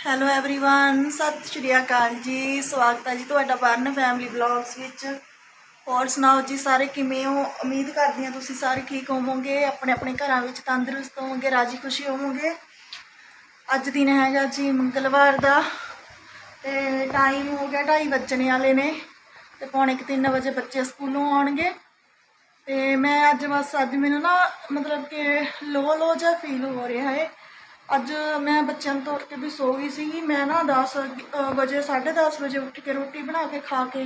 Hello everyone ਸਤਿ ਸ਼੍ਰੀ ਅਕਾਲ ਜੀ ਸਵਾਗਤ ਹੈ ਜੀ ਤੁਹਾਡਾ ਬਰਨ ਫੈਮਿਲੀ ਬਲੌਗਸ ਵਿੱਚ ਹੋਰ ਸੁਣਾਓ ਜੀ ਸਾਰੇ ਕਿਵੇਂ ਹੋ ਉਮੀਦ ਕਰਦੀ ਹਾਂ ਤੁਸੀਂ ਸਾਰੇ ਠੀਕ ਹੋਵੋਗੇ ਆਪਣੇ ਆਪਣੇ ਘਰਾਂ ਵਿੱਚ ਤੰਦਰੁਸਤ ਹੋਵੋਗੇ ਰਾਜੀ ਖੁਸ਼ੀ ਹੋਵੋਗੇ ਅੱਜ ਦਿਨ ਹੈਗਾ ਜੀ ਮੰਗਲਵਾਰ ਦਾ ਤੇ ਟਾਈਮ ਹੋ ਗਿਆ 2:30 ਵੱਜਣੇ ਵਾਲੇ ਨੇ ਤੇ ਪੌਣੇ 3 ਵਜੇ ਬੱਚੇ ਸਕੂਲੋਂ ਆਉਣਗੇ ਤੇ ਮੈਂ ਅੱਜ ਬਸ ਅੱਜ ਮੈਨੂੰ ਨਾ ਮਤਲਬ ਕਿ ਲੋ ਲੋ ਜਿਹਾ ਫੀਲ ਹੋ ਰਿਹਾ ਹੈ ਅੱਜ ਮੈਂ ਬੱਚਿਆਂ ਨੂੰ ਤੋਰ ਕੇ ਵੀ ਸੋ ਗਈ ਸੀਗੀ। ਮੈਂ ਨਾ 10 ਅਹ ਵਜੇ 10:30 ਵਜੇ ਉੱਠ ਕੇ ਰੋਟੀ ਬਣਾ ਕੇ ਖਾ ਕੇ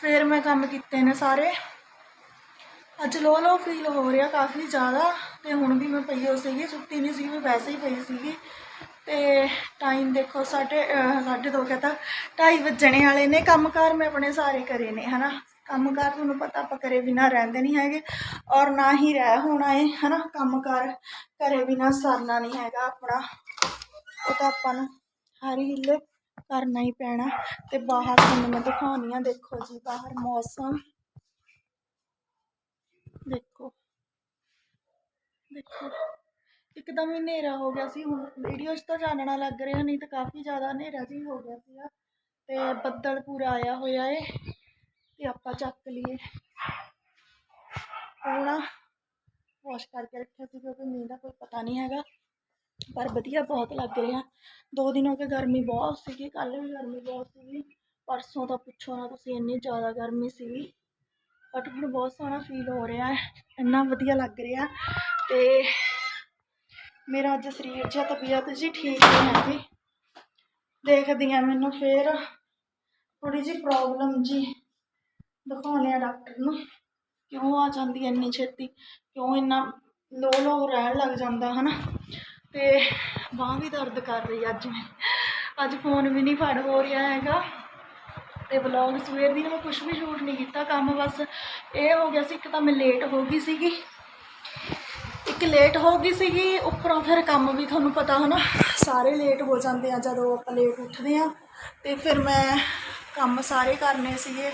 ਫਿਰ ਮੈਂ ਕੰਮ ਕੀਤੇ ਨੇ ਸਾਰੇ। ਅੱਜ ਲੋ ਲੋ ਫੀਲ ਹੋ ਰਿਹਾ ਕਾਫੀ ਜ਼ਿਆਦਾ ਤੇ ਹੁਣ ਵੀ ਮੈਂ ਪਈ ਹੋ ਸੀਗੀ, ਸੁੱਤੀ ਨਹੀਂ ਸੀ ਮੈਂ ਵੈਸੇ ਹੀ ਪਈ ਸੀਗੀ। ਤੇ ਟਾਈਮ ਦੇਖੋ ਸਾਢੇ, ਅਹ ਸਾਢੇ ਦੋ ਕਹਤਾ 2:30 ਵੱਜਣੇ ਵਾਲੇ ਨੇ ਕੰਮਕਾਰ ਮੈਂ ਆਪਣੇ ਸਾਰੇ ਕਰੇ ਨੇ, ਹਨਾ? ਕੰਮਕਾਰ ਤੁਹਾਨੂੰ ਪਤਾ ਆਪਾਂ ਕਰੇ ਬਿਨਾ ਰਹਿੰਦੇ ਨਹੀਂ ਹੈਗੇ ਔਰ ਨਾ ਹੀ ਰਹਿ ਹੋਣਾ ਏ, ਹਨਾ? ਕੰਮਕਾਰ ਕਰੇ ਬਿਨਾ ਸਰਨਾ ਨਹੀਂ ਹੈਗਾ ਆਪਣਾ। ਉਹ ਤਾਂ ਆਪਾਂ ਨੂੰ ਹਰ ਹਿੱਲ ਕਰਨਾ ਹੀ ਪੈਣਾ। ਤੇ ਬਾਹਰ ਤੁਹਾਨੂੰ ਮੈਂ ਦਿਖਾਉਣੀ ਆ, ਦੇਖੋ ਜੀ, ਬਾਹਰ ਮੌਸਮ। ਦੇਖੋ। ਦੇਖੋ। ਇੱਕਦਮ ਹੀ ਹਨੇਰਾ ਹੋ ਗਿਆ ਸੀ। ਹੁਣ ਵੀਡੀਓ 'ਚ ਤਾਂ ਜਾਣਨਾ ਲੱਗ ਰਿਹਾ, ਨਹੀਂ ਤਾਂ ਕਾਫੀ ਜ਼ਿਆਦਾ ਹਨੇਰਾ ਜੀ ਹੋ ਗਿਆ ਸੀਗਾ। ਤੇ ਬੱਦਲ ਪੂਰਾ ਆਇਆ ਹੋਇਆ ਏ। ਤੇ ਆਪਾਂ ਚੱਕ ਲਈਏ। ਹੁਣ ਵਾਸ਼ ਕਰਕੇ ਰੱਖਿਆ ਸੀ ਕਿਉਂਕਿ ਮੀਂਹ ਦਾ ਕੋਈ ਪਤਾ ਨਹੀਂ ਹੈਗਾ, ਪਰ ਵਧੀਆ ਬਹੁਤ ਲੱਗ ਰਿਹਾ। ਦੋ ਦਿਨ ਹੋ ਗਏ ਗਰਮੀ ਬਹੁਤ ਸੀਗੀ, ਕੱਲ੍ਹ ਵੀ ਗਰਮੀ ਬਹੁਤ ਸੀਗੀ, ਪਰਸੋਂ ਤਾਂ ਪੁੱਛੋ ਨਾ ਤੁਸੀਂ, ਇੰਨੀ ਜ਼ਿਆਦਾ ਗਰਮੀ ਸੀਗੀ। ਬਟ ਹੁਣ ਬਹੁਤ ਸੋਹਣਾ ਫੀਲ ਹੋ ਰਿਹਾ ਹੈ, ਇੰਨਾ ਵਧੀਆ ਲੱਗ ਰਿਹਾ। ਤੇ ਮੇਰਾ ਅੱਜ ਸਰੀਰ ਜਿਹਾ, ਤਬੀਅਤ ਜੀ ਠੀਕ ਨਹੀਂ ਹੈਗੀ। ਦੇਖਦੀ ਹਾਂ ਮੈਨੂੰ ਫੇਰ ਥੋੜੀ ਜਿਹੀ ਪ੍ਰੋਬਲਮ ਜੀ। ਦਿਖਾਉਂਦੇ ਆ ਡਾਕਟਰ ਨੂੰ, ਕਿਉਂ ਆ ਜਾਂਦੀ ਇੰਨੀ ਛੇਤੀ? ਕਿਉਂ ਇੰਨਾ ਲੋ ਲੋ ਰਹਿਣ ਲੱਗ ਜਾਂਦਾ, ਹਨਾ? ਤੇ ਬਾਂਹ ਵੀ ਦਰਦ ਕਰ ਰਹੀ ਅੱਜ ਮੈਂ। ਅੱਜ ਫੋਨ ਵੀ ਨਹੀਂ ਫੜ ਹੋ ਰਿਹਾ ਹੈਗਾ। ਤੇ ਵਲੌਗ ਸਵੇਰ ਦੀ ਨਾ ਮੈਂ ਕੁਝ ਵੀ ਸ਼ੂਟ ਨਹੀਂ ਕੀਤਾ, ਕੰਮ ਬਸ ਇਹ ਹੋ ਗਿਆ ਸੀ, ਇੱਕ ਤਾਂ ਮੈਂ ਲੇਟ ਹੋ ਗਈ ਸੀਗੀ। ਇੱਕ ਲੇਟ ਹੋ ਗਈ ਸੀਗੀ, ਉੱਪਰੋਂ ਫਿਰ ਕੰਮ ਵੀ ਤੁਹਾਨੂੰ ਪਤਾ, ਹਨਾ? ਸਾਰੇ ਲੇਟ ਹੋ ਜਾਂਦੇ ਆ, ਜਦੋਂ ਆਪਾਂ ਲੇਟ ਉੱਠਦੇ ਆ। ਤੇ ਫਿਰ ਮੈਂ ਕੰਮ ਸਾਰੇ ਕਰਨੇ ਸੀਗੇ।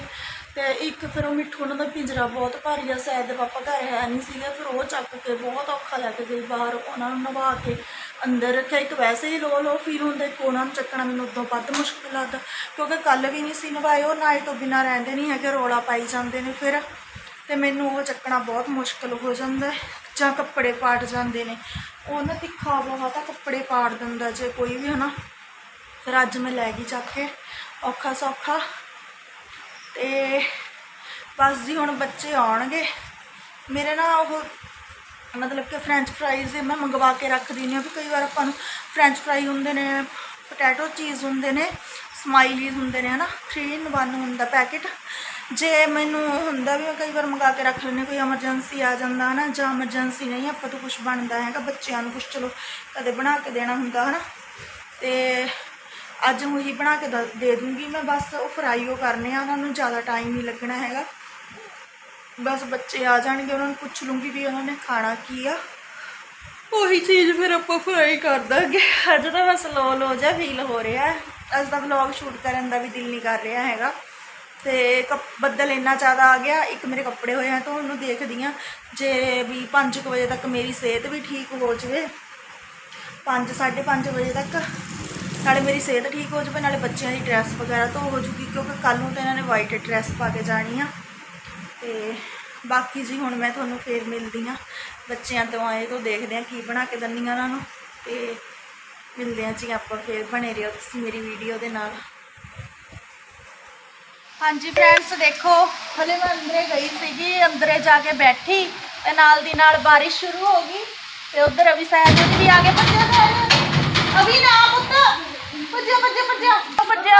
ਤੇ ਇੱਕ ਫਿਰ ਉਹ ਮਿੱਠੂ ਉਹਨਾਂ ਦਾ ਪਿੰਜਰਾ ਬਹੁਤ ਭਾਰੀ ਆ ਸ਼ਾਇਦ ਦੇ ਪਾਪਾ ਘਰ ਹੈ ਨਹੀਂ ਸੀਗਾ, ਫਿਰ ਉਹ ਚੱਕ ਕੇ ਬਹੁਤ ਔਖਾ ਲੱਗ ਕੇ ਗਈ ਬਾਹਰ, ਉਹਨਾਂ ਨੂੰ ਨਵਾ ਕੇ ਅੰਦਰ ਰੱਖਿਆ। ਇੱਕ ਵੈਸੇ ਹੀ ਲੋ ਲੋ ਫੀਲ ਹੁੰਦਾ, ਇੱਕ ਉਹਨਾਂ ਨੂੰ ਚੱਕਣਾ ਮੈਨੂੰ ਉਦੋਂ ਵੱਧ ਮੁਸ਼ਕਿਲ ਲੱਗਦਾ, ਕਿਉਂਕਿ ਕੱਲ ਵੀ ਨਹੀਂ ਸੀ ਨਵਾਏ ਉਹ ਨਾਈ ਤੋਂ ਬਿਨਾਂ ਰਹਿੰਦੇ ਨਹੀਂ ਹੈਗੇ, ਰੋਲਾ ਪਾਈ ਜਾਂਦੇ ਨੇ ਫਿਰ, ਤੇ ਮੈਨੂੰ ਉਹ ਚੱਕਣਾ ਬਹੁਤ ਮੁਸ਼ਕਲ ਹੋ ਜਾਂਦਾ ਜਾਂ ਕੱਪੜੇ ਪਾਟ ਜਾਂਦੇ ਨੇ। ਉਹ ਨਾ ਤਿੱਖਾ ਬਹੁਤ ਆ ਕੱਪੜੇ ਪਾੜ ਦਿੰਦਾ, ਜੇ ਕੋਈ ਵੀ ਹਨਾ, ਫਿਰ ਅੱਜ ਮੈਂ ਲੈ ਗਈ ਚੱਕ ਕੇ, ਔਖਾ ਸੌਖਾ। ਤੇ ਬਸ ਜੀ, ਹੁਣ ਬੱਚੇ ਆਉਣਗੇ। ਮੇਰੇ ਨਾ ਉਹ ਮਤਲਬ ਕਿ ਫ੍ਰੈਂਚ ਫਰਾਈਜ਼ ਮੈਂ ਮੰਗਵਾ ਕੇ ਰੱਖ ਦਿੰਦੀ ਹਾਂ, ਵੀ ਕਈ ਵਾਰ ਆਪਾਂ ਨੂੰ ਫ੍ਰੈਂਚ ਫਰਾਈ ਹੁੰਦੇ ਨੇ ਪੋਟੈਟੋ ਚੀਜ਼ ਹੁੰਦੇ ਨੇ ਸਮਾਈਲੀਜ਼ ਹੁੰਦੇ ਨੇ, ਹਨਾ? 3 ਇਨ 1 ਹੁੰਦਾ ਪੈਕੇਟ ਜੇ ਮੈਨੂੰ ਹੁੰਦਾ ਵੀ ਮੈਂ ਕਈ ਵਾਰ ਮੰਗਾ ਕੇ ਰੱਖ ਲੈਂਦੀ ਕੋਈ ਐਮਰਜੈਂਸੀ ਆ ਜਾਂਦਾ, ਹਨਾ? ਜਾਂ ਐਮਰਜੈਂਸੀ ਨਹੀਂ, ਆਪਾਂ ਤੋਂ ਕੁਝ ਬਣਦਾ ਹੈਗਾ, ਬੱਚਿਆਂ ਨੂੰ ਕੁਝ ਚਲੋ ਕਦੇ ਬਣਾ ਕੇ ਦੇਣਾ ਹੁੰਦਾ, ਹਨਾ? ਤੇ ਅੱਜ ਉਹੀ ਬਣਾ ਕੇ ਦ- ਦੇ ਦੂੰਗੀ ਮੈਂ, ਬਸ ਉਹ ਫਰਾਈ ਉਹ ਕਰਨੇ ਆ, ਉਹਨਾਂ ਨੂੰ ਜ਼ਿਆਦਾ ਟਾਈਮ ਨਹੀਂ ਲੱਗਣਾ ਹੈਗਾ। ਬਸ ਬੱਚੇ ਆ ਜਾਣਗੇ, ਉਹਨਾਂ ਨੂੰ ਪੁੱਛ ਲੂੰਗੀ ਵੀ ਉਹਨਾਂ ਨੇ ਖਾਣਾ ਕੀ ਆ। ਉਹੀ ਚੀਜ਼ ਫਿਰ ਆਪਾਂ ਫਰਾਈ ਕਰ ਦਾਂਗੇ। ਅੱਜ ਤਾਂ ਬਸ ਲੋ ਲੋ ਜਿਹਾ ਫੀਲ ਹੋ ਰਿਹਾ। ਅੱਜ ਦਾ ਵਲੌਗ ਸ਼ੂਟ ਕਰਨ ਦਾ ਵੀ ਦਿਲ ਨਹੀਂ ਕਰ ਰਿਹਾ ਹੈਗਾ। ਤੇ ਕੱਪ- ਬੱਦਲ ਇੰਨਾ ਜ਼ਿਆਦਾ ਆ ਗਿਆ, ਇੱਕ ਮੇਰੇ ਕੱਪੜੇ ਹੋਏ ਆ, ਤਾਂ ਉਹਨੂੰ ਦੇਖਦੀ ਆ। ਜੇ ਵੀ 5 ਵਜੇ ਤੱਕ ਮੇਰੀ ਸਿਹਤ ਵੀ ਠੀਕ ਹੋ ਜਾਵੇ 5 5:30 ਵਜੇ ਤੱਕ ਨਾਲੇ ਮੇਰੀ ਸਿਹਤ ਠੀਕ ਹੋ ਜਾਵੇ, ਨਾਲੇ ਬੱਚਿਆਂ ਦੀ ਡਰੈਸ ਵਗੈਰਾ ਤਾਂ ਹੋ ਜੂਗੀ, ਕਿਉਂਕਿ ਕੱਲ ਨੂੰ ਤਾਂ ਇਹਨਾਂ ਨੇ ਵਾਈਟ ਡਰੈਸ ਪਾ ਕੇ ਜਾਣੀ ਆ। ਤੇ ਬਾਕੀ ਜੀ ਹੁਣ ਮੈਂ ਤੁਹਾਨੂੰ ਫੇਰ ਮਿਲਦੀ ਆ। ਬੱਚਿਆਂ ਤੋਂ ਆਏ ਤੋਂ ਦੇਖਦੇ ਆ ਕੀ ਬਣਾ ਕੇ ਦਿੰਦੀ ਆ ਉਹਨਾਂ ਨੂੰ। ਤੇ ਮਿਲਦੇ ਆ ਜੀ ਆਪਾਂ ਫੇਰ ਬਣੇ ਰਹੋ ਤੁਸੀਂ ਮੇਰੀ ਵੀਡੀਓ ਦੇ ਨਾਲ। ਹਾਂਜੀ ਫਰੈਂਡਸ ਦੇਖੋ, ਹਲੇ ਮੈਂ ਅੰਦਰੇ ਗਈ ਸੀਗੀ, ਅੰਦਰੇ ਜਾ ਕੇ ਬੈਠੀ, ਤੇ ਨਾਲ ਦੀ ਨਾਲ ਬਾਰਿਸ਼ ਸ਼ੁਰੂ ਹੋ ਗਈ, ਤੇ ਉਧਰ ਅਭੀ ਸਾਹਿਬ ਜੀ ਵੀ ਆ ਗਏ ਭੱਜਿਆ ਅਭੀ ਨਾ ਪੁੱਤ। ਭੱਜਿਆ ਭੱਜਿਆ ਭੱਜਿਆ ਭੱਜਿਆ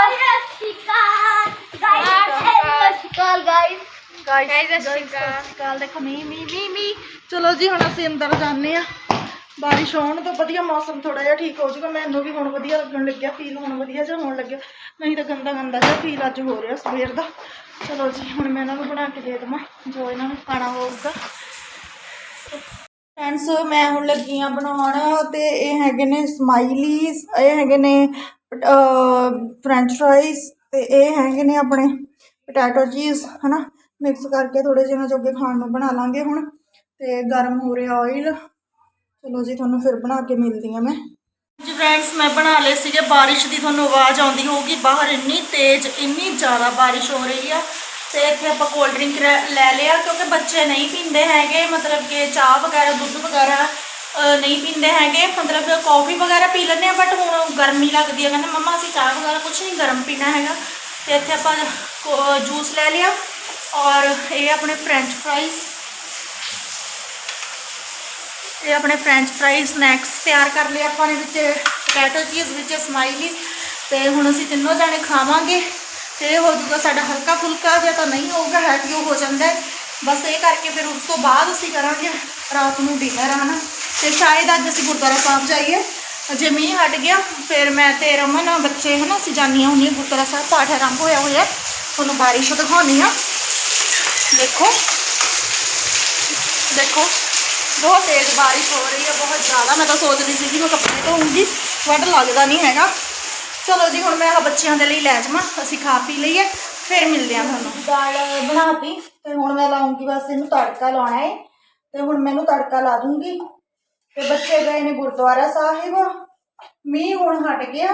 ਗਾਇਸ ਕਾਲ ਦੇਖੋ ਮੀ ਮੀ ਮੀ ਮੀ ਚਲੋ ਜੀ ਹੁਣ ਅਸੀਂ ਅੰਦਰ ਜਾਂਦੇ ਆ ਬਾਰਿਸ਼ ਹੋਣ ਤੋਂ ਵਧੀਆ ਮੌਸਮ ਥੋੜਾ ਜਿਹਾ ਠੀਕ ਹੋ ਜਾਊਗਾ ਮੈਨੂੰ ਵੀ ਹੁਣ ਵਧੀਆ ਲੱਗਣ ਲੱਗਿਆ ਫੀਲ ਹੁਣ ਵਧੀਆ ਜਿਹਾ ਹੋਣ ਲੱਗਿਆ ਨਹੀਂ ਤਾਂ ਗੰਦਾ ਗੰਦਾ ਜਿਹਾ ਫੀਲ ਅੱਜ ਹੋ ਰਿਹਾ ਸਵੇਰ ਦਾ ਚਲੋ ਜੀ ਹੁਣ ਮੈਂ ਇਹਨਾਂ ਨੂੰ ਬਣਾ ਕੇ ਦੇ ਦੇਵਾਂ ਜੋ ਇਹਨਾਂ ਨੂੰ ਖਾਣਾ ਹੋਊਗਾ ਫਰੈਂਡਸ ਮੈਂ ਹੁਣ ਲੱਗੀ ਆ ਬਣਾਉਣ ਤੇ ਇਹ ਹੈਗੇ ਨੇ ਸਮਾਈਲੀਜ਼ ਇਹ ਹੈਗੇ ਨੇ ਫ੍ਰੈਂਚ ਫਰਾਈਜ਼ ਤੇ ਇਹ ਹੈਗੇ ਨੇ ਆਪਣੇ ਪੋਟੈਟੋ ਚੀਜ਼ ਹਨਾ? ਮਿਕਸ ਕਰਕੇ ਥੋੜੇ ਜਿਹੇ ਜੋਗੇ ਖਾਣ ਨੂੰ ਬਣਾ ਲਾਂਗੇ ਹੁਣ ਤੇ ਗਰਮ ਹੋ ਰਿਹਾ ਆਇਲ ਚਲੋ ਜੀ, ਤੁਹਾਨੂੰ ਫਿਰ ਬਣਾ ਕੇ ਮਿਲਦੀ ਆ ਮੈਂ। ਜੀ ਫਰੈਂਡਸ ਮੈਂ ਬਣਾ ਲਏ ਸੀਗੇ। ਬਾਰਿਸ਼ ਦੀ ਤੁਹਾਨੂੰ ਆਵਾਜ਼ ਆਉਂਦੀ ਹੋਊਗੀ। ਬਾਹਰ ਇੰਨੀ ਤੇਜ਼, ਇੰਨੀ ਜ਼ਿਆਦਾ ਬਾਰਿਸ਼ ਹੋ ਰਹੀ ਆ ਤੇ ਇੱਥੇ ਆਪਾਂ ਕੋਲਡ ਡਰਿੰਕ ਲੈ ਲਿਆ ਕਿਉਂਕਿ ਬੱਚੇ ਨਹੀਂ ਪੀਂਦੇ ਹੈਗੇ। ਮਤਲਬ ਕਿ ਚਾਹ ਵਗੈਰਾ, ਦੁੱਧ ਵਗੈਰਾ ਨਹੀਂ ਪੀਂਦੇ ਹੈਗੇ, ਮਤਲਬ ਕੌਫੀ ਵਗੈਰਾ ਪੀ ਲੈਂਦੇ ਆ ਬਟ ਹੁਣ ਗਰਮੀ ਲੱਗਦੀ ਹੈ, ਕਹਿੰਦੇ ਮੰਮਾ ਅਸੀਂ ਚਾਹ ਵਗੈਰਾ ਕੁਝ ਨਹੀਂ ਗਰਮ ਪੀਣਾ ਹੈਗਾ। ਤੇ ਇੱਥੇ ਆਪਾਂ ਜੂਸ ਲੈ ਲਿਆ ਔਰ ਇਹ ਆਪਣੇ ਫ੍ਰੈਂਚ ਫਰਾਈਜ਼ ਇਹ ਆਪਣੇ ਫ੍ਰੈਂਚ ਫਰਾਈਜ਼ ਸਨੈਕਸ ਤਿਆਰ ਕਰ ਲਿਆ ਆਪਾਂ ਨੇ ਵਿੱਚ ਪੋਟੈਟੋ ਚੀਜ਼ ਵਿੱਚ ਸਮਾਈਲੀ ਤੇ ਹੁਣ ਅਸੀਂ ਤਿੰਨੋਂ ਜਾਣੇ ਖਾਵਾਂਗੇ। ਤੇ ਹੋ ਜੂਗਾ ਸਾਡਾ ਹਲਕਾ ਫੁਲਕਾ ਜਿਹਾ ਤਾਂ ਨਹੀਂ ਹੋਊਗਾ ਹੈ ਕਿ ਉਹ ਹੋ। ਜਾਂਦਾ ਬਸ ਇਹ ਕਰਕੇ ਫਿਰ ਉਸ ਤੋਂ ਬਾਅਦ ਅਸੀਂ ਕਰਾਂਗੇ ਰਾਤ ਨੂੰ ਡਿਨਰ ਆਣਾ ਤੇ ਸ਼ਾਇਦ ਅੱਜ ਅਸੀਂ ਗੁਰਦੁਆਰਾ ਸਾਹਿਬ ਜਾਈਏ। ਜੇ ਮੀਂਹ ਹਟ ਗਿਆ, ਫਿਰ ਮੈਂ ਤੇ ਰਮਨ ਬੱਚੇ ਹਨਾ, ਅਸੀਂ ਜਾਣੀਆਂ ਹੁੰਦੀਆਂ ਗੁਰਦੁਆਰਾ ਸਾਹਿਬ, ਪਾਠ ਆਰੰਭ ਹੋਇਆ ਹੋਇਆ ਤੁਹਾਨੂੰ ਬਾਰਿਸ਼ ਦਿਖਾਉਣੀ ਆ ਦੇਖੋ। ਦੇਖੋ। ਬਹੁਤ ਤੇਜ਼ ਬਾਰਿਸ਼ ਹੋ ਰਹੀ ਹੈ, ਬਹੁਤ ਜ਼ਿਆਦਾ। ਮੈਂ ਤਾਂ ਸੋਚਦੀ ਸੀ ਕਿ ਮੈਂ ਕੱਪੜੇ ਧੋਉਂਗੀ ਬਟ ਲੱਗਦਾ ਨਹੀਂ ਹੈਗਾ। ਚਲੋ ਜੀ, ਹੁਣ ਮੈਂ ਆਹ ਬੱਚਿਆਂ ਦੇ ਲਈ ਲੈ ਜਾਵਾਂ। ਅਸੀਂ ਖਾ ਪੀ ਲਈਏ, ਫਿਰ ਮਿਲਦੇ ਹਾਂ ਤੁਹਾਨੂੰ। ਦਾਲ ਬਣਾਤੀ ਤੇ ਹੁਣ ਮੈਂ ਲਾਉਂਗੀ ਬਸ ਇਹਨੂੰ ਤੜਕਾ ਲਾਉਣਾ ਹੈ। ਤੇ ਹੁਣ ਮੈਨੂੰ ਤੜਕਾ ਲਾ ਦੂੰਗੀ। ਤੇ ਬੱਚੇ ਗਏ ਨੇ ਗੁਰਦੁਆਰਾ ਸਾਹਿਬ। ਮੀਂਹ ਹੁਣ ਹਟ ਗਿਆ,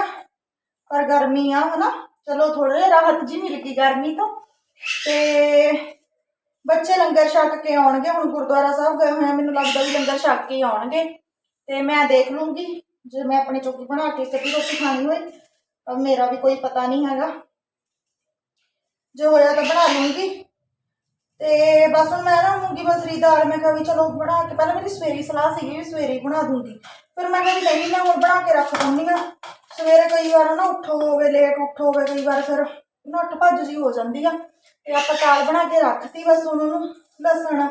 ਪਰ ਗਰਮੀ ਆ, ਹਨਾ? ਚਲੋ ਥੋੜੇ ਰਾਹਤ ਜੀ ਮਿਲ ਗਈ ਗਰਮੀ ਤੋਂ। ਤੇ ਬੱਚੇ ਲੰਗਰ ਛਕ ਕੇ ਆਉਣਗੇ, ਹੁਣ ਗੁਰਦੁਆਰਾ ਸਾਹਿਬ ਗਏ ਹੋਏ ਆ, ਮੈਨੂੰ ਲੱਗਦਾ ਵੀ ਲੰਗਰ ਛਕ ਕੇ ਹੀ ਆਉਣਗੇ। ਤੇ ਮੈਂ ਦੇਖ ਲੂੰਗੀ, ਜੇ ਮੈਂ ਆਪਣੀ ਚੌਕੀ ਬਣਾ ਕੇ ਕਦੀ ਰੋਟੀ ਖਾਣੀ ਹੋਏ, ਤਾਂ ਮੇਰਾ ਵੀ ਕੋਈ ਪਤਾ ਨਹੀਂ ਹੈਗਾ। ਜੇ ਹੋਇਆ ਤਾਂ ਬਣਾ ਲੂੰਗੀ। ਤੇ ਬਸ ਹੁਣ ਮੈਂ ਨਾ ਮੂੰਗੀ ਮਸਰੀ ਦਾਲ, ਮੈਂ ਕਿਹਾ ਵੀ ਚਲੋ ਬਣਾ ਕੇ, ਪਹਿਲਾਂ ਮੇਰੀ ਸਵੇਰੀ ਸਲਾਹ ਸੀਗੀ ਵੀ ਸਵੇਰੇ ਹੀ ਬਣਾ ਦੂੰਗੀ। ਫਿਰ ਮੈਂ ਕਿਹਾ ਵੀ ਨਹੀਂ, ਮੈਂ ਹੁਣ ਬਣਾ ਕੇ ਰੱਖ ਦੂੰਗੀ ਆ ਸਵੇਰੇ ਕਈ ਵਾਰ ਨਾ ਉੱਠੋ ਹੋਵੇ ਲੇਟ ਉੱਠੋ ਹੋਵੇ, ਕਈ ਵਾਰ ਫਿਰ ਨੱਠ ਭੱਜ ਜੀ ਹੋ ਜਾਂਦੀ ਆ। ਤੇ ਆਪਾਂ ਦਾਲ ਬਣਾ ਕੇ ਰੱਖਤੀ ਬਸ ਹੁਣ ਉਹਨੂੰ, ਲਸਣ,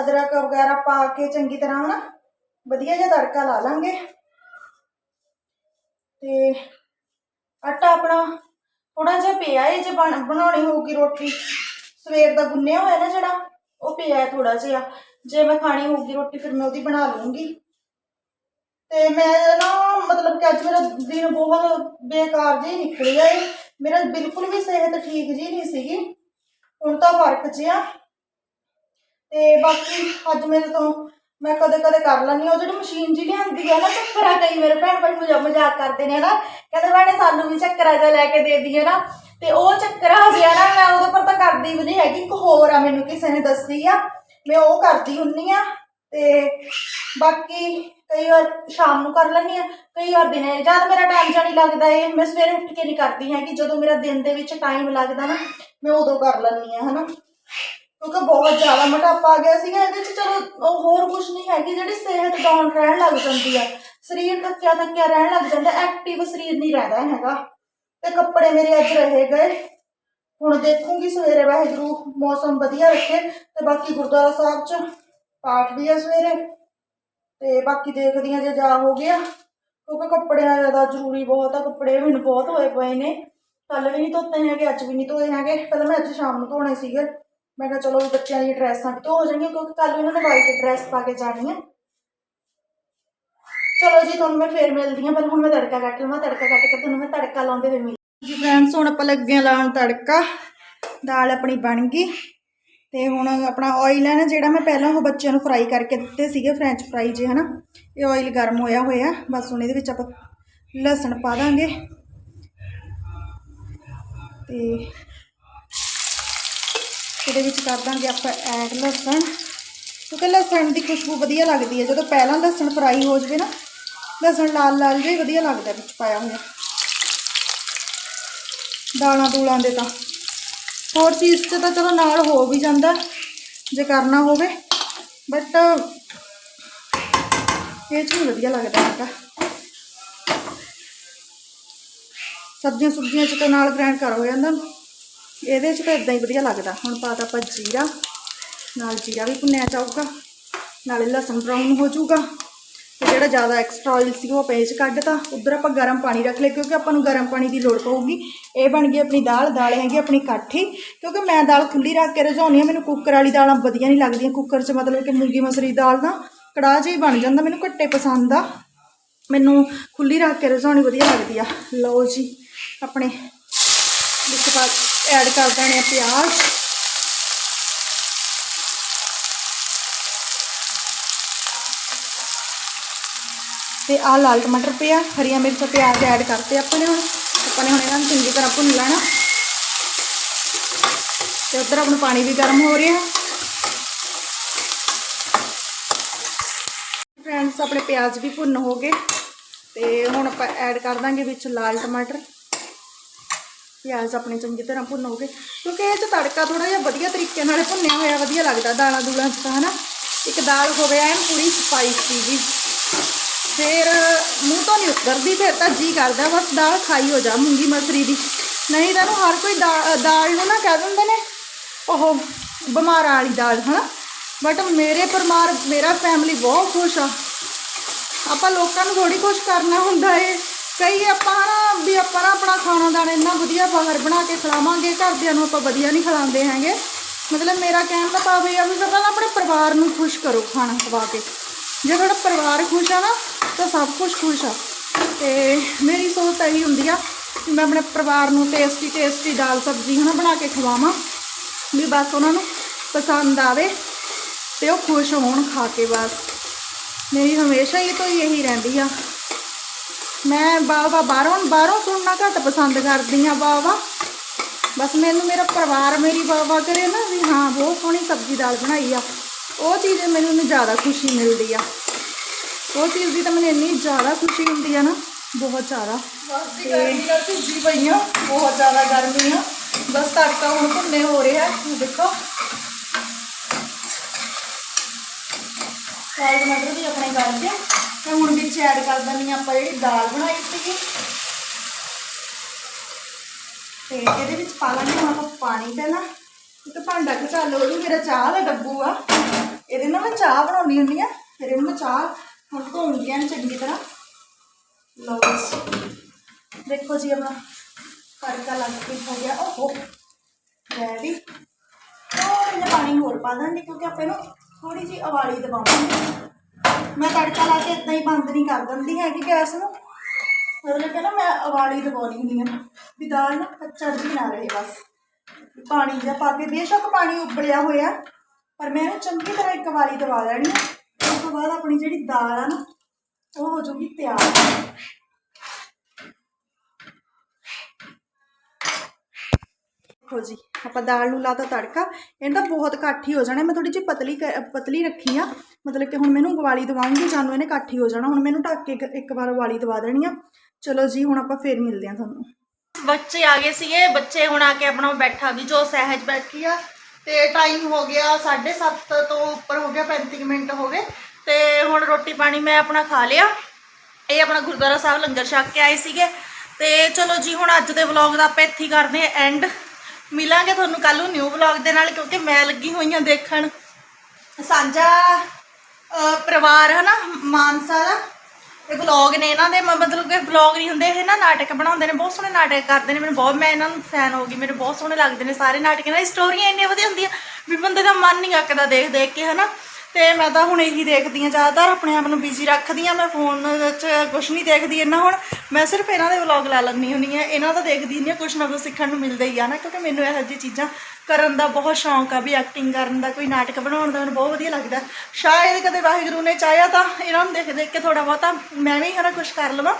ਅਦਰਕ ਵਗੈਰਾ ਪਾ ਕੇ ਚੰਗੀ ਤਰ੍ਹਾਂ ਨਾ ਵਧੀਆ ਜਿਹਾ ਤੜਕਾ ਲਾ ਲਾਂਗੇ। ਤੇ ਆਟਾ ਆਪਣਾ ਥੋੜਾ ਜਿਹਾ ਪਿਆ ਏ, ਜੇ ਬਣ- ਬਣਾਉਣੀ ਹੋਊਗੀ ਰੋਟੀ। ਸਵੇਰ ਦਾ ਗੁੰਨਿਆ ਹੋਇਆ ਨਾ ਜਿਹੜਾ, ਉਹ ਪਿਆ ਥੋੜਾ ਜਿਹਾ। ਜੇ ਮੈਂ ਖਾਣੀ ਹੋਊਗੀ ਰੋਟੀ, ਫਿਰ ਮੈਂ ਉਹਦੀ ਬਣਾ ਲੂੰਗੀ ਤੇ ਮੈਂ ਨਾ, ਮਤਲਬ ਕਿ ਅੱਜ ਮੇਰਾ ਦਿਨ ਬਹੁਤ ਬੇਕਾਰ ਜਿਹਾ ਹੀ ਨਿਕਲਿਆ ਏ। ਮੇਰਾ ਬਿਲਕੁਲ ਵੀ ਸਿਹਤ ਠੀਕ ਜੀ ਨਹੀਂ ਸੀਗੀ। ਹੁਣ ਤਾਂ ਫ਼ਰਕ ਜਿਆ ਤੇ ਬਾਕੀ ਅੱਜ ਮੇਰੇ ਤੋਂ ਮੈਂ ਕਦੇ ਕਦੇ ਕਰ ਲੈਂਦੀ ਹਾਂ। ਉਹ ਜਿਹੜੀ ਮਸ਼ੀਨ ਜੀ ਲਿਆਂਦੀ ਆ ਨਾ, ਚੱਕਰਾ ਕਈ ਮੇਰੇ ਭੈਣ ਭਾਈ ਮੁਝਾ ਮਜ਼ਾਕ ਕਰਦੇ ਨੇ ਨਾ। ਕਹਿੰਦੇ ਭੈਣੇ ਸਾਨੂੰ ਵੀ ਚੱਕਰਾ ਜਿਹਾ ਲੈ ਕੇ ਦੇ ਦਈਏ ਨਾ। ਤੇ ਉਹ ਚੱਕਰਾ ਜਿਹਾ ਨਾ, ਮੈਂ ਉਹਦੇ ਪਰ ਤਾਂ ਕਰਦੀ ਵੀ ਨਹੀਂ ਹੈਗੀ, ਇੱਕ ਹੋਰ ਆ ਮੈਨੂੰ ਕਿਸੇ ਨੇ ਦੱਸੀ ਆ, ਮੈਂ ਉਹ ਕਰਦੀ ਹੁੰਨੀ ਆ, ਤੇ ਬਾਕੀ ਕਈ ਵਾਰ ਸ਼ਾਮ ਨੂੰ ਕਰ ਲੈਂਦੀ ਆ, ਕਈ ਵਾਰ ਦਿਨੇ, ਜਦ ਮੇਰਾ ਟਾਈਮ ਜਾਂ ਨਹੀਂ ਲੱਗਦਾ ਏ, ਮੈਂ ਸਵੇਰੇ ਉੱਠ ਕੇ ਨਹੀਂ ਕਰਦੀ ਹੈਗੀ, ਜਦੋਂ ਮੇਰਾ ਦਿਨ ਦੇ ਵਿੱਚ ਟਾਈਮ ਲੱਗਦਾ ਨਾ, ਮੈਂ ਉਦੋਂ ਕਰ ਲੈਂਦੀ ਆ, ਹਨਾ। ਕਿਉਂਕਿ ਬਹੁਤ ਜ਼ਿਆਦਾ ਮੋਟਾਪਾ ਆ ਗਿਆ ਸੀਗਾ, ਇਹਦੇ 'ਚ ਚਲੋ ਉਹ ਹੋਰ ਕੁਝ ਨਹੀਂ ਹੈਗੀ, ਜਿਹੜੀ ਸਿਹਤ ਡਾਊਨ ਰਹਿਣ ਲੱਗ ਜਾਂਦੀ ਆ, ਸਰੀਰ ਥੱਕਿਆ ਥੱਕਿਆ ਰਹਿਣ ਲੱਗ ਜਾਂਦਾ ਐਕਟਿਵ ਸਰੀਰ ਨਹੀਂ ਰਹਿੰਦਾ ਹੈਗਾ। ਤੇ ਕੱਪੜੇ ਮੇਰੇ ਅੱਜ ਰਹੇ ਗਏ। ਹੁਣ ਦੇਖੂੰਗੀ ਸਵੇਰੇ ਵਾਹਿਗੁਰੂ, ਮੌਸਮ ਵਧੀਆ ਰੱਖੇ ਤੇ ਬਾਕੀ ਗੁਰਦੁਆਰਾ ਸਾਹਿਬ 'ਚ ਪਾਠ ਵੀ ਆ ਸਵੇਰੇ। ਤੇ ਬਾਕੀ ਦੇਖਦੀ ਆ ਜੇ ਜਾ ਹੋ ਗਿਆ, ਕਿਉਂਕਿ ਕੱਪੜਿਆਂ ਜ਼ਿਆਦਾ ਜ਼ਰੂਰੀ ਬਹੁਤ ਆ, ਕੱਪੜੇ ਮੈਨੂੰ ਬਹੁਤ ਹੋਏ ਪਏ ਨੇ। ਕੱਲ ਵੀ ਨਹੀਂ ਧੋਤੇ ਹੈਗੇ, ਅੱਜ ਵੀ ਨਹੀਂ ਧੋਏ ਹੈਗੇ। ਪਹਿਲਾਂ ਮੈਂ ਅੱਜ ਸ਼ਾਮ ਨੂੰ ਧੋਣੇ ਸੀਗੇ। ਮੈਂ ਕਿਹਾ ਚਲੋ ਵੀ ਬੱਚਿਆਂ ਦੀਆਂ ਡਰੈਸਾਂ ਵੀ ਧੋ ਹੋ ਜਾਣਗੀਆਂ, ਕਿਉਂਕਿ ਕੱਲ ਉਹਨਾਂ ਨੇ ਵਾਈਟ ਡਰੈਸ ਪਾ ਕੇ ਜਾਣੀ ਹੈ ਚਲੋ ਜੀ, ਤੁਹਾਨੂੰ ਮੈਂ ਫੇਰ ਮਿਲਦੀ ਹਾਂ ਪਰ ਹੁਣ ਮੈਂ ਤੜਕਾ ਕੱਟ ਲਵਾਂ, ਤੜਕਾ ਕੱਟ ਕੇ ਤੁਹਾਨੂੰ ਮੈਂ ਤੜਕਾ ਲਾਉਂਦੇ ਹੋਏ ਮਿਲ ਜੀ ਫਰੈਂਡਸ ਹੁਣ ਆਪਾਂ ਲੱਗੇ ਲਾਉਣ ਤੜਕਾ, ਦਾਲ ਆਪਣੀ ਬਣ ਗਈ। ਤੇ ਹੁਣ ਆਪਣਾ ਆਇਲ ਹੈ ਨਾ, ਜਿਹੜਾ ਮੈਂ ਪਹਿਲਾਂ ਉਹ ਬੱਚਿਆਂ ਨੂੰ ਫਰਾਈ ਕਰਕੇ ਦਿੱਤੇ ਸੀਗੇ ਫ੍ਰੈਂਚ ਫਰਾਈ ਜੇ, ਹਨਾ। ਇਹ ਆਇਲ ਗਰਮ ਹੋਇਆ ਹੋਇਆ, ਬਸ ਹੁਣ ਇਹਦੇ ਵਿੱਚ ਆਪਾਂ ਲਸਣ ਪਾ ਦਾਂਗੇ। ਤੇ ਇਹਦੇ ਵਿੱਚ ਕਰ ਦਾਂਗੇ ਆਪਾਂ ਐਡ ਲਸਣ, ਕਿਉਂਕਿ ਲਸਣ ਦੀ ਖੁਸ਼ਬੂ ਵਧੀਆ ਲੱਗਦੀ ਹੈ। ਜਦੋਂ ਪਹਿਲਾਂ ਲਸਣ ਫਰਾਈ ਹੋ ਜਵੇ ਨਾ ਲਸਣ ਲਾਲ ਲਾਲ ਜਿਹਾ ਵਧੀਆ ਲੱਗਦਾ ਵਿੱਚ ਪਾਇਆ ਹੋਇਆ। ਦਾਲਾਂ ਦੂਲਾਂ ਦੇ ਤਾਂ। ਹੋਰ ਚੀਜ਼ 'ਚ ਤਾਂ ਚਲੋ ਨਾਲ ਹੋ ਵੀ ਜਾਂਦਾ, ਜੇ ਕਰਨਾ ਹੋਵੇ। ਬਟ ਇਹ 'ਚ ਨਹੀਂ ਵਧੀਆ ਲੱਗਦਾ ਹੈਗਾ ਸਬਜ਼ੀਆਂ ਸੁਬਜ਼ੀਆਂ 'ਚ ਤਾਂ ਨਾਲ ਗ੍ਰਾਈਂਡ ਕਰ ਹੋ ਜਾਂਦਾ। ਇਹਦੇ 'ਚ ਤਾਂ ਇਦਾਂ ਹੀ ਵਧੀਆ ਲੱਗਦਾ। ਹੁਣ ਪਾਤਾ ਆਪਾਂ ਜੀਰਾ, ਨਾਲ ਜੀਰਾ ਵੀ ਭੁੰਨਿਆ ਜਾਊਗਾ। ਨਾਲੇ ਲਸਣ ਬਰਾਊਨ ਹੋ ਜਾਊਗਾ। ਤੇ ਜਿਹੜਾ ਜ਼ਿਆਦਾ ਐਕਸਟਰਾ ਆਇਲ ਸੀ ਉਹ ਆਪਾਂ ਇਹ 'ਚ ਕੱਢਤਾ ਉਧਰ ਆਪਾਂ ਗਰਮ ਪਾਣੀ ਰੱਖ ਲਿਆ, ਕਿਉਂਕਿ ਆਪਾਂ ਨੂੰ ਗਰਮ ਪਾਣੀ ਦੀ ਲੋੜ ਪਊਗੀ। ਇਹ ਬਣ ਗਈ ਆਪਣੀ ਦਾਲ ਦਾਲ ਹੈਗੀ ਆਪਣੀ ਕਾਠੀ। ਕਿਉਂਕਿ ਮੈਂ ਦਾਲ ਖੁੱਲੀ ਰੱਖ ਕੇ ਰਝਾਉਣੀ ਆ ਮੈਨੂੰ ਕੁੱਕਰ ਵਾਲੀ ਦਾਲਾਂ ਵਧੀਆ ਨਹੀਂ ਲੱਗਦੀਆਂ। ਕੁੱਕਰ 'ਚ ਮਤਲਬ ਕਿ ਮੂੰਗੀ ਮਸਰੀ ਦਾਲ ਦਾ ਕੜਾਹ ਜਿਹਾ ਹੀ ਬਣ ਜਾਂਦਾ, ਮੈਨੂੰ ਘੱਟੇ ਪਸੰਦ ਆ। ਮੈਨੂੰ ਖੁੱਲੀ ਰੱਖ ਕੇ ਰਝਾਉਣੀ ਵਧੀਆ ਲੱਗਦੀ ਆ। ਲਓ ਜੀ, ਆਪਣੇ ਵਿੱਚ ਪਾ ਐਡ ਕਰ ਦੇਣੇ ਆ ਪਿਆਜ਼। ਤੇ ਤੇ ਆਹ ਲਾਲ ਟਮਾਟਰ ਪਿਆ, ਹਰੀਆਂ ਮਿਰਚਾਂ ਪਿਆਜ਼ ਐਡ ਕਰਤੇ ਆਪਾਂ ਨੇ ਹੁਣ। ਆਪਾਂ ਨੇ ਹੁਣ ਇਹਨਾਂ ਨੂੰ ਚੰਗੀ ਤਰ੍ਹਾਂ ਭੁੰਨ ਲੈਣਾ। ਤੇ ਉੱਧਰ ਆਪਣਾ ਪਾਣੀ ਵੀ ਗਰਮ ਹੋ ਰਿਹਾ। ਫਰੈਂਡਸ, ਆਪਣੇ ਪਿਆਜ਼ ਵੀ ਭੁੰਨ ਹੋ ਗਏ। ਤੇ ਹੁਣ ਆਪਾਂ ਐਡ ਕਰ ਦਾਂਗੇ ਵਿੱਚ ਲਾਲ ਟਮਾਟਰ। ਪਿਆਜ਼ ਆਪਣੇ ਚੰਗੀ ਤਰ੍ਹਾਂ ਭੁੰਨੋਗੇ ਕਿਉਂਕਿ ਇਹ 'ਚ ਤੜਕਾ ਥੋੜਾ ਜਿਹਾ ਵਧੀਆ ਤਰੀਕੇ ਨਾਲ ਭੁੰਨਿਆ ਹੋਇਆ, ਵਧੀਆ ਲੱਗਦਾ ਦਾਲਾਂ ਦੂਲਾਂ 'ਚ ਤਾਂ, ਹਨਾ? ਇੱਕ ਦਾਲ ਹੋਵੇ, ਐਨ ਪੂਰੀ ਸਪਾਈਸੀ ਜੀ। ਫਿਰ ਮੂੰਹ ਤੋਂ ਨਹੀਂ ਉਤਰਦੀ, ਫਿਰ ਤਾਂ ਜੀ ਕਰਦਾ, ਬਸ ਦਾਲ ਖਾਈ ਹੋ ਜਾ ਮੂੰਗੀ ਮਸਰੀ ਦੀ। ਨਹੀਂ ਤਾਂ ਇਹਨੂੰ ਹਰ ਕੋਈ ਦਾ- ਦਾਲ ਨੂੰ ਨਾ ਕਹਿ ਦਿੰਦੇ ਨੇ, ਉਹ ਬਿਮਾਰਾਂ ਵਾਲੀ ਦਾਲ, ਹਨਾ? ਬਟ ਮੇਰੇ ਪਰਿਵਾਰ, ਮੇਰਾ ਫੈਮਿਲੀ ਬਹੁਤ ਖੁਸ਼ ਆ। ਆਪਾਂ ਲੋਕਾਂ ਨੂੰ ਥੋੜੀ ਕੁਛ ਕਰਨਾ ਹੁੰਦਾ ਏ। ਕਈ ਆਪਾਂ ਨਾ ਵੀ ਆਪਾਂ ਨਾ ਆਪਣਾ ਖਾਣਾ ਦਾਣਾ ਇੰਨਾ ਵਧੀਆ ਬਾਹਰ ਬਣਾ ਕੇ ਖਿਲਾਵਾਂਗੇ, ਘਰਦਿਆਂ ਨੂੰ ਆਪਾਂ ਵਧੀਆ ਨਹੀਂ ਖਿਲਾਉਂਦੇ ਹੈਗੇ। ਮਤਲਬ ਮੇਰਾ ਕਹਿਣ ਦਾ ਭਾਵ ਇਹ ਆ ਵੀ ਪਹਿਲਾਂ ਆਪਣੇ ਪਰਿਵਾਰ ਨੂੰ ਖੁਸ਼ ਕਰੋ ਖਾਣਾ ਖਵਾ ਕੇ। ਜੇ ਤੁਹਾਡਾ ਪਰਿਵਾਰ ਖੁਸ਼ ਆ ਨਾ, ਤਾਂ ਸਭ ਕੁਝ ਖੁਸ਼ ਆ। ਤੇ ਮੇਰੀ ਸੋਚ ਤਾਂ ਇਹੀ ਹੁੰਦੀ ਆ ਕਿ ਮੈਂ ਆਪਣੇ ਪਰਿਵਾਰ ਨੂੰ ਟੇਸਟੀ ਟੇਸਟੀ ਦਾਲ ਸਬਜ਼ੀ ਹਨਾ ਬਣਾ ਕੇ ਖਵਾਵਾਂ, ਵੀ ਬਸ ਉਹਨਾਂ ਨੂੰ ਪਸੰਦ ਆਵੇ ਤੇ ਉਹ ਖੁਸ਼ ਹੋਣ ਖਾ ਕੇ ਬਸ। ਮੇਰੀ ਹਮੇਸ਼ਾ ਹੀ ਤੋਂ ਇਹੀ ਰਹਿੰਦੀ ਆ। ਮੈਂ ਬਾਬਾ ਬਾਹਰੋਂ ਬਾਹਰੋਂ ਸੁਣਨਾ ਘੱਟ ਪਸੰਦ ਕਰਦੀ ਆ ਬਾਬਾ ਬਸ ਮੈਨੂੰ ਮੇਰਾ ਪਰਿਵਾਰ ਮੇਰੀ ਬਾਬਾ ਕਰੇ ਨਾ, ਵੀ ਹਾਂ, ਬਹੁਤ ਸੋਹਣੀ ਸਬਜ਼ੀ ਦਾਲ ਬਣਾਈ ਆ। ਉਹ ਚੀਜ਼ ਮੈਨੂੰ ਜ਼ਿਆਦਾ ਖੁਸ਼ੀ ਮਿਲਦੀ ਆ। ਉਹ ਚੀਜ਼ ਦੀ ਤਾਂ ਮੈਨੂੰ ਇੰਨੀ ਜ਼ਿਆਦਾ ਖੁਸ਼ੀ ਹੁੰਦੀ ਆ ਨਾ, ਬਹੁਤ ਜ਼ਿਆਦਾ। ਬਸ ਦੀ ਗਰਮੀ ਨਾਲ ਭਿੱਜੀ ਪਈ ਆ, ਬਹੁਤ ਜ਼ਿਆਦਾ ਗਰਮੀ ਆ। ਬਸ ਤੜਕਾ ਹੁਣ ਭੁੰਨੇ ਹੋ ਰਿਹਾ ਦੇਖੋ। ਸਾਗ ਟਮਾਟਰ ਵੀ ਆਪਣੇ ਕਰਕੇ ਦਿਆ ਤੇ ਹੁਣ ਵਿੱਚ ਐਡ ਕਰ ਦਿੰਦੀ ਹਾਂ ਆਪਾਂ ਜਿਹੜੀ ਦਾਲ ਬਣਾਈ ਸੀਗੀ। ਤੇ ਇਹਦੇ ਵਿੱਚ ਪਾ ਲਾਂਗੇ ਹੁਣ ਆਪਾਂ ਪਾਣੀ ਪਹਿਲਾਂ। ਇੱਕ ਭਾਂਡਾ ਘਚਾ ਲਓ ਜੀ ਮੇਰਾ ਚਾਹ ਦਾ ਡੱਬੂ ਆ। ਇਹਦੇ ਨਾਲ ਮੈਂ ਚਾਹ ਬਣਾਉਣੀ ਹੁੰਦੀ ਆ। ਫਿਰ ਇਹਨੂੰ ਮੈਂ ਚਾਹ ਹੁਣ ਧੋਉਂਦੀ ਆ ਚੰਗੀ ਤਰ੍ਹਾਂ ਲਓ ਦੇਖੋ ਜੀ ਆਪਣਾ ਤੜਕਾ ਲੱਗ ਕੇ ਹੋ ਗਿਆ। ਓਹੋ ਰੈਡੀ ਥੋੜਾ ਜਿਹਾ ਪਾਣੀ ਹੋਰ ਪਾ ਦਾਂਗੇ ਕਿਉਂਕਿ ਆਪਾਂ ਇਹਨੂੰ ਥੋੜੀ ਜਿਹੀ ਉਬਾਲੀ ਦਵਾਵਾਂਗੇ। ਮੈਂ ਤੜਕਾ ਲਾ ਕੇ ਇਦਾਂ ਹੀ ਬੰਦ ਨਹੀਂ ਕਰ ਦਿੰਦੀ ਹੈਗੀ ਗੈਸ ਨੂੰ। ਮਤਲਬ ਕਿ ਨਾ ਮੈਂ ਉਬਾਲੀ ਦਵਾਉਣੀ ਹੁੰਦੀ ਆ। ਵੀ ਦਾਲ ਨਾ ਕੱਚਾ ਜਿਹੀ ਨਾ ਰਹੇ ਬਸ। ਪਾਣੀ ਜਿਹਾ ਪਾ ਕੇ, ਬੇਸ਼ੱਕ ਪਾਣੀ ਉਬਲਿਆ ਹੋਇਆ, ਪਰ ਮੈਂ ਇਹਨੂੰ ਚੰਗੀ ਤਰ੍ਹਾਂ ਇੱਕ ਵਾਰੀ ਦਵਾ ਲੈਣੀ ਉਸ ਤੋਂ ਬਾਅਦ ਆਪਣੀ ਜਿਹੜੀ ਦਾਲ ਆ ਨਾ, ਉਹ ਹੋ ਜਾਊਗੀ ਤਿਆਰ। ਦੇਖੋ ਜੀ, ਆਪਾਂ ਦਾਲ ਨੂੰ ਲਾਤਾ ਤੜਕਾ, ਇਹਦਾ ਬਹੁਤ ਘੱਟ ਹੀ ਹੋ ਜਾਣਾ। ਮੈਂ ਥੋੜੀ ਜਿਹੀ ਪਤਲੀ ਕ- ਪਤਲੀ ਰੱਖੀ ਆ। ਮਤਲਬ ਕਿ ਹੁਣ ਮੈਨੂੰ ਗਵਾਲੀ ਦਵਾਉਂਗੀ, ਜਾਨੂੰ ਇਹਨੇ ਘੱਟ ਹੀ ਹੋ ਜਾਣਾ। ਹੁਣ ਮੈਨੂੰ ਢੱਕ ਕੇ ਇੱਕ- ਇੱਕ ਵਾਰ ਉਬਾਲੀ ਦਵਾ ਦੇਣੀ ਆ। ਚਲੋ ਜੀ, ਹੁਣ ਆਪਾਂ ਫੇਰ ਮਿਲਦੇ ਆ ਤੁਹਾਨੂੰ। ਬੱਚੇ ਆ ਗਏ ਸੀਗੇ ਬੱਚੇ ਹੁਣ ਆ ਕੇ ਆਪਣਾ ਬੈਠਾ ਵੀ ਜੋ ਸਹਿਜ ਬੈਠੀ ਆ। ਤੇ ਟਾਈਮ ਹੋ ਗਿਆ 7:30 ਤੋਂ ਉੱਪਰ ਹੋ ਗਿਆ 35 ਮਿੰਟ ਹੋ ਗਏ। ਤੇ ਹੁਣ ਰੋਟੀ ਪਾਣੀ ਮੈਂ ਆਪਣਾ ਖਾ ਲਿਆ। ਇਹ ਆਪਣਾ ਗੁਰਦੁਆਰਾ ਸਾਹਿਬ ਲੰਗਰ ਛਕ ਕੇ ਆਏ ਸੀਗੇ। ਤੇ ਚਲੋ ਜੀ ਹੁਣ ਅੱਜ ਦੇ ਵਲੌਗ ਦਾ ਆਪਾਂ ਇੱਥੇ ਕਰਦੇ ਆ ਐਂਡ ਮਿਲਾਂਗੇ ਤੁਹਾਨੂੰ ਕੱਲ ਨੂੰ ਨਿਊ ਵਲੌਗ ਦੇ ਨਾਲ ਕਿਉਂਕਿ ਮੈਂ ਲੱਗੀ ਹੋਈ ਆ ਦੇਖਣ। ਸਾਂਝਾ ਅਹ, ਪਰਿਵਾਰ ਹਨਾ ਮਾਨਸਾ ਦਾ। ਇਹ ਵਲੌਗ ਨੇ ਇਹਨਾਂ ਦੇ, ਮ- ਮਤਲਬ ਕਿ ਵਲੌਗ ਨਹੀਂ ਹੁੰਦੇ, ਇਹ ਨਾ ਨਾਟਕ ਬਣਾਉਂਦੇ ਨੇ, ਬਹੁਤ ਸੋਹਣੇ ਨਾਟਕ ਕਰਦੇ ਨੇ, ਮੈਨੂੰ ਬਹੁਤ, ਮੈਂ ਇਹਨਾਂ ਨੂੰ ਫੈਨ ਹੋ ਗਈ ਮੇਰੇ ਬਹੁਤ ਸੋਹਣੇ ਲੱਗਦੇ ਨੇ ਸਾਰੇ ਨਾਟਕ, ਇਹਨਾਂ ਦੀ ਸਟੋਰੀਆਂ ਇੰਨੀਆਂ ਵਧੀਆ ਹੁੰਦੀਆਂ, ਵੀ ਬੰਦੇ ਦਾ ਮਨ ਨਹੀਂ ਅੱਕਦਾ ਦੇਖ ਦੇਖ ਕੇ, ਹਨਾ? ਤੇ ਮੈਂ ਤਾਂ ਹੁਣ ਇਹੀ ਦੇਖਦੀ ਆ ਜ਼ਿਆਦਾਤਰ, ਆਪਣੇ ਆਪ ਨੂੰ ਬਿਜ਼ੀ ਰੱਖਦੀ ਆ ਮੈਂ ਫੋਨ ਵਿੱਚ ਕੁਝ ਨਹੀਂ ਦੇਖਦੀ ਇੰਨਾ ਹੁਣ। ਮੈਂ ਸਿਰਫ ਇਹਨਾਂ ਦੇ ਵਲੌਗ ਲਾ ਲੈਂਦੀ ਹੁੰਦੀ ਆ ਇਹਨਾਂ ਦਾ ਦੇਖਦੀ ਨਹੀਂ ਕੁਝ ਨਾ ਕੁਝ ਸਿੱਖਣ ਨੂੰ ਮਿਲਦਾ ਹੀ ਆ ਨਾ, ਕਿਉਂਕਿ ਮੈਨੂੰ ਇਹੋ ਜਿਹੀ ਚੀਜ਼ਾਂ ਕਰਨ ਦਾ ਬਹੁਤ ਸ਼ੌਂਕ ਆ, ਵੀ ਐਕਟਿੰਗ ਕਰਨ ਦਾ, ਕੋਈ ਨਾਟਕ ਬਣਾਉਣ ਦਾ ਮੈਨੂੰ ਬਹੁਤ ਵਧੀਆ ਲੱਗਦਾ। ਸ਼ਾਇਦ ਕਦੇ ਵਾਹਿਗੁਰੂ ਨੇ ਚਾਹਿਆ ਤਾਂ ਇਹਨਾਂ ਨੂੰ ਦੇਖ ਦੇਖ ਕੇ ਥੋੜਾ ਬਹੁਤਾ ਮੈਂ ਵੀ ਹਨਾ ਕੁਝ ਕਰ ਲਵਾਂ।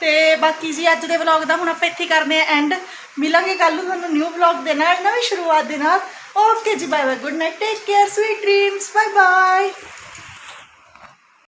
ਤੇ ਬਾਕੀ ਜੀ, ਅੱਜ ਦੇ ਵਲੌਗ ਦਾ ਹੁਣ ਆਪਾਂ ਇੱਥੇ ਕਰਦੇ ਆ ਐਂਡ ਮਿਲਾਂਗੇ ਕੱਲ ਨੂੰ ਤੁਹਾਨੂੰ ਨਿਊ ਵਲੌਗ ਦੇ ਨਾਲ, ਨਵੀਂ ਸ਼ੁਰੂਆਤ ਦੇ ਨਾਲ। Okay, bye bye. Good night. Take care. Sweet dreams. Bye bye.